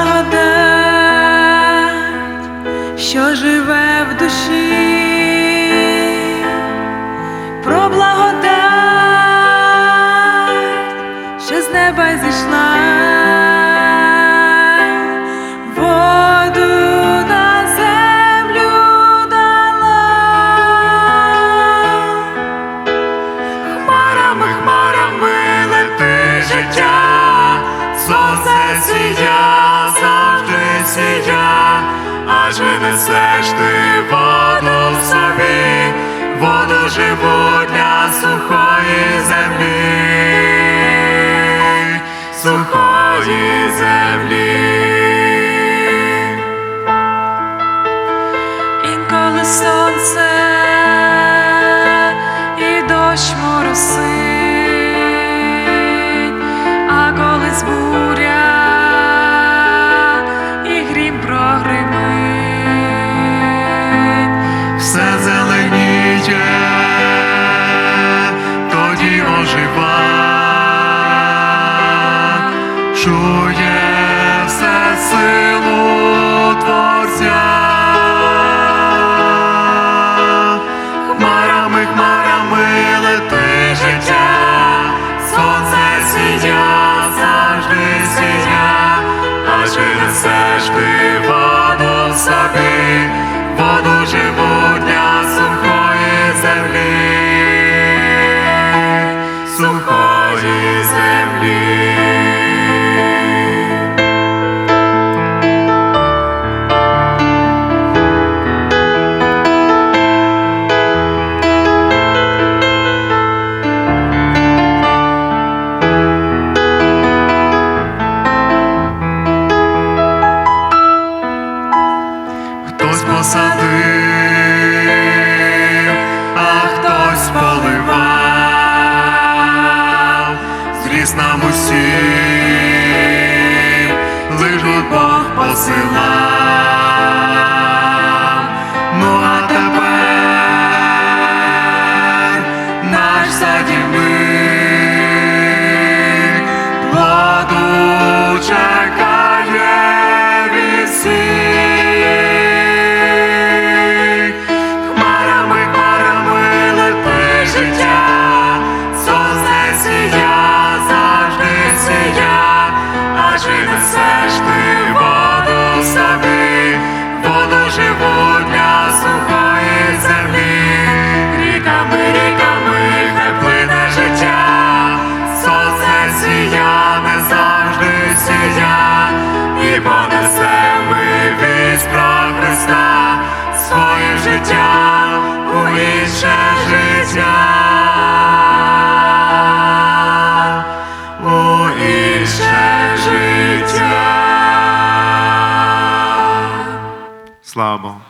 благодать, що живе в душі, про благодать, що з неба зійшла, воду на землю хмарами, хмарами лети життя. Сонце сія сія, адже несеш ти воду в собі, воду живу для сухої землі, сухої землі. інколи сонце і дощ моросить, а коли збуря чує все силу Творця. Хмарами, хмарами лети життя, сонце сія, завжди сія, адже несеш ти воду в собі, воду живу для сухої землі, сухої землі. Зріс нам усім, лиш Бог посилав. Ну а тепер наш садівник життя у інше життя, у інше життя. Слава Богу.